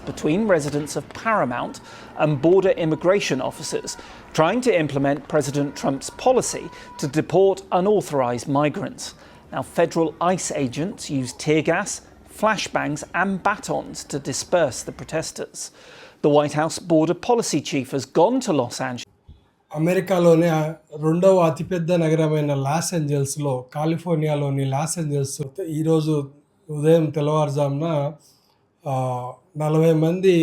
between residents of Paramount and border immigration officers trying to implement President Trump's policy to deport unauthorized migrants. Now, federal ICE agents used tear gas, flashbangs, and batons to disperse the protesters. The White House border policy chief has gone to Los Angeles. అమెరికాలోనే రెండవ అతిపెద్ద నగరమైన Los ఏంజల్స్లో కాలిఫోర్నియాలోని Los Angeles ఈరోజు ఉదయం తెల్లవారుజామున ఆ, నలభై మంది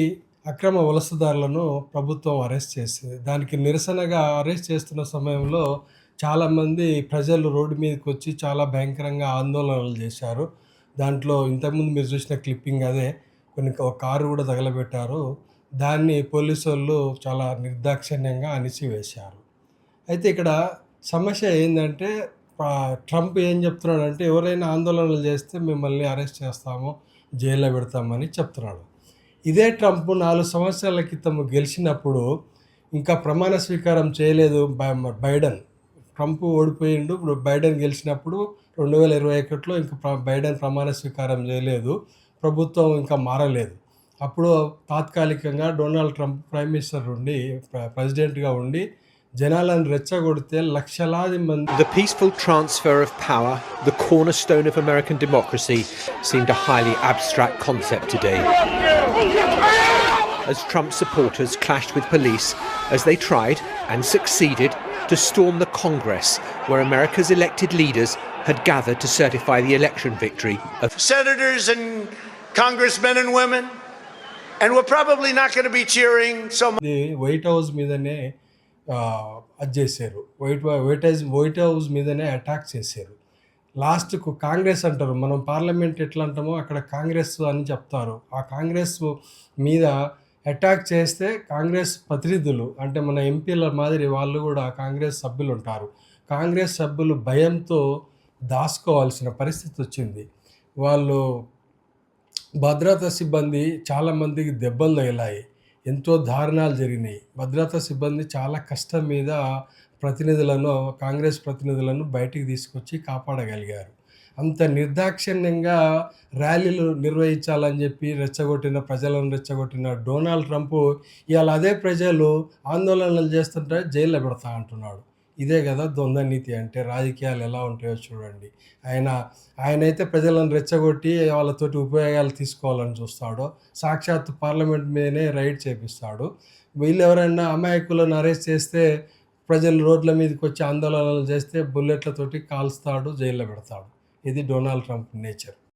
అక్రమ వలసదారులను ప్రభుత్వం అరెస్ట్ చేసింది. దానికి నిరసనగా అరెస్ట్ చేస్తున్న సమయంలో చాలామంది ప్రజలు రోడ్డు మీదకి వచ్చి చాలా భయంకరంగా ఆందోళనలు చేశారు. దాంట్లో ఇంతకుముందు మీరు చూసిన క్లిప్పింగ్ అదే. కొన్ని ఒక కారు కూడా తగలబెట్టారు. దాన్ని పోలీసు వాళ్ళు చాలా నిర్దాక్షిణ్యంగా అణిచివేశారు. అయితే ఇక్కడ సమస్య ఏంటంటే ట్రంప్ ఏం చెప్తున్నాడంటే ఎవరైనా ఆందోళనలు చేస్తే మిమ్మల్ని అరెస్ట్ చేస్తాము. జైల్లో పెడతామని చెప్తున్నాడు. ఇదే ట్రంప్ నాలుగు సంవత్సరాల క్రితం గెలిచినప్పుడు ఇంకా ప్రమాణ స్వీకారం చేయలేదు బై- బైడెన్. ట్రంప్ ఓడిపోయిండు. ఇప్పుడు బైడెన్ గెలిచినప్పుడు రెండు వేల ఇరవై ఒకటిలో ఇంకా బైడెన్ ప్రమాణ స్వీకారం చేయలేదు. ప్రభుత్వం ఇంకా మారలేదు. అప్పుడు తాత్కాలికంగా డొనాల్డ్ ట్రంప్ ప్రైమ్ మినిస్టర్ ఉండి ప్రెసిడెంట్గా ఉండి జనాలను రెచ్చగొడితే లక్షలాది మంది The peaceful transfer of power, the cornerstone of American democracy, seemed a highly abstract concept today. As Trump supporters clashed with police as they tried and succeeded to storm the Congress, where America's elected leaders had gathered to certify the election victory of senators and congressmen and women, and we're probably not going to be cheering so much. ఇది white house మీదనే ఆ, అది చేశారు. White white house white house మీదనే attack చేశారు. లాస్ట్కు కాంగ్రెస్ అంటారు. మనం పార్లమెంట్ ఎట్లా అంటామో అక్కడ కాంగ్రెస్ అని చెప్తారు. ఆ కాంగ్రెస్ మీద అటాక్ చేస్తే కాంగ్రెస్ ప్రతినిధులు అంటే మన ఎంపీల మాదిరి వాళ్ళు కూడా కాంగ్రెస్ సభ్యులు ఉంటారు. కాంగ్రెస్ సభ్యులు భయంతో దాచుకోవాల్సిన పరిస్థితి వచ్చింది. వాళ్ళు భద్రతా సిబ్బంది చాలామందికి దెబ్బలు తగిలాయి. ఎంతో దారుణాలు జరిగినాయి. భద్రతా సిబ్బంది చాలా కష్టం మీద ప్రతినిధులను కాంగ్రెస్ ప్రతినిధులను బయటికి తీసుకొచ్చి కాపాడగలిగారు. అంత నిర్దాక్షిణ్యంగా ర్యాలీలు నిర్వహించాలని చెప్పి రెచ్చగొట్టిన ప్రజలను రెచ్చగొట్టిన డొనాల్డ్ ట్రంప్ ఇవాళ అదే ప్రజలు ఆందోళనలు చేస్తుంటే జైల్లో పెడతా అంటున్నాడు. ఇదే కదా ద్వంద్వ నీతి అంటే రాజకీయాలు ఎలా ఉంటాయో చూడండి. ఆయన ఆయనైతే ప్రజలను రెచ్చగొట్టి వాళ్ళతోటి ఉపయోగాలు తీసుకోవాలని చూస్తాడు సాక్షాత్ పార్లమెంట్ మీదనే రైడ్ చేపిస్తాడు. వీళ్ళు ఎవరైనా అమాయకులను అరెస్ట్ చేస్తే ప్రజలు రోడ్ల మీదకి వచ్చి ఆందోళనలు చేస్తే బుల్లెట్లతోటి కాల్స్తాడు జైల్లో పెడతాడు. ఇది డొనాల్డ్ ట్రంప్ నేచర్.